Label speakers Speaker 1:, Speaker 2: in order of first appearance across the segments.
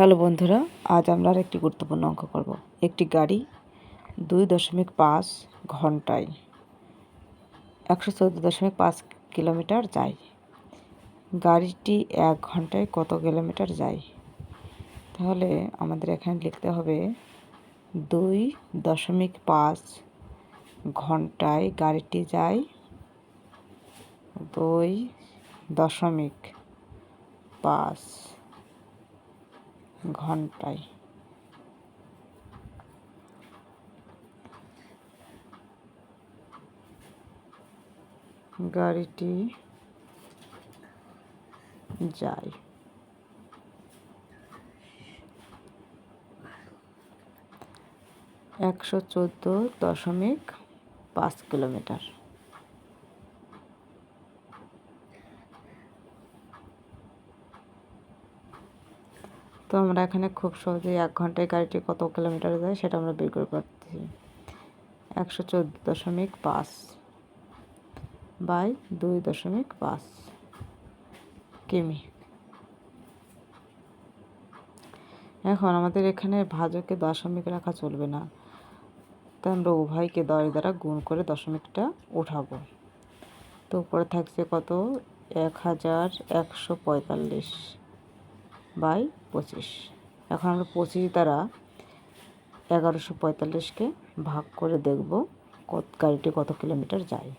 Speaker 1: Hello বন্ধুরা, আজ আমরা আর একটি গুরুত্বপূর্ণ অঙ্ক করব। একটি গাড়ি দুই দশমিক পাঁচ ঘন্টায় একশো চোদ্দ দশমিক পাঁচ কিলোমিটার যায়। গাড়িটি এক ঘন্টায় কত কিলোমিটার যায়? তাহলে আমাদের এখানে লিখতে হবে দুই দশমিক পাঁচ ঘন্টায় গাড়িটি যায় দুই দশমিক পাঁচ ঘন্টায়। গাড়িটি যায়। একশো চোদ্দ দশমিক পাঁচ কিলোমিটার। তো আমরা এখানে খুব সহজেই এক ঘন্টায় গাড়িটি কত কিলোমিটার যায় সেটা আমরা বের করে পাচ্ছি। একশো চোদ্দ দশমিক পাঁচ বাই দুই দশমিক পাঁচ কিমি। এখন আমাদের এখানে ভাজকে দশমিক রাখা চলবে না। তাই আমরা উভয়কে দশ দ্বারা গুণ করে দশমিকটা উঠাবো। তো উপরে থাকছে কত? এক হাজার একশো পঁয়তাল্লিশ। বাই পঁচিশ। এখন আমরা পঁচিশ দ্বারা এগারোশো পঁয়তাল্লিশকে ভাগ করে দেখব কত গাড়িটি কত কিলোমিটার যায়।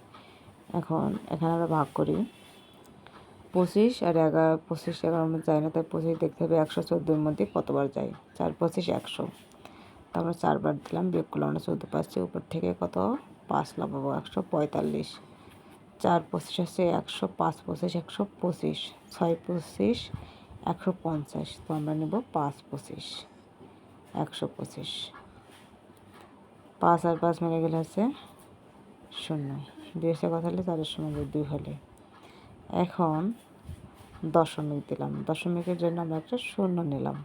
Speaker 1: এখন এখানে আমরা ভাগ করি পঁচিশ আর এগারো পঁচিশ এগারোর মধ্যে যায় না, তাই পঁচিশ দেখতে হবে একশো চোদ্দোর মধ্যে কতবার যায়। চার পঁচিশ একশো। তো আমরা চারবার দিলাম, বিয়োগ করলাম আমরা চোদ্দ পাচ্ছি। উপর থেকে কত? পাঁচ লাগাবো, একশো পঁয়তাল্লিশ। চার পঁচিশ হচ্ছে একশো, পাঁচ পঁচিশ একশো পঁচিশ। ছয় পঁচিশ একশো পঞ্চাশ, তো আমরা নেব পাঁচ পঁচিশ। একশো পঁচিশ। পাঁচ আর পাঁচ মেরে গেলে আছে শূন্য। দুই কথা হলে চারের সময় দুই হলে। এখন দশমিক দিলাম। দশমিকের জন্য আমরা একটা শূন্য নিলাম।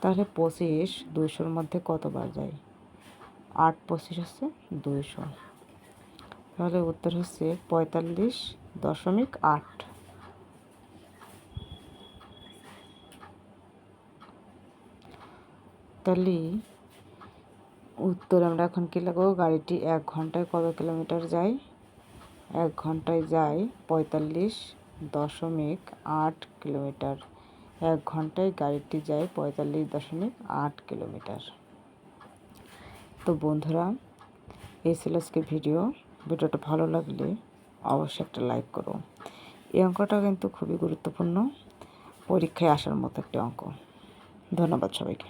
Speaker 1: তাহলে পঁচিশ দুইশোর মধ্যে কতবার যায়? আট পঁচিশ হচ্ছে দুইশো। তাহলে উত্তর হচ্ছে পঁয়তাল্লিশ দশমিক আট। তাহলে উত্তর আমরা এখন কী লাগবো? গাড়িটি এক ঘন্টায় কত কিলোমিটার যায়? এক ঘন্টায় যায় পঁয়তাল্লিশ দশমিক আট কিলোমিটার। এক ঘন্টায় গাড়িটি যায় পঁয়তাল্লিশ দশমিক আট কিলোমিটার। তো বন্ধুরা, এই ছিল আজকে ভিডিও। ভিডিওটা ভালো লাগলে অবশ্যই একটা লাইক করো। এই অঙ্কটা কিন্তু খুবই গুরুত্বপূর্ণ। পরীক্ষায় আসার মতো একটি অঙ্ক। ধন্যবাদ সবাইকে।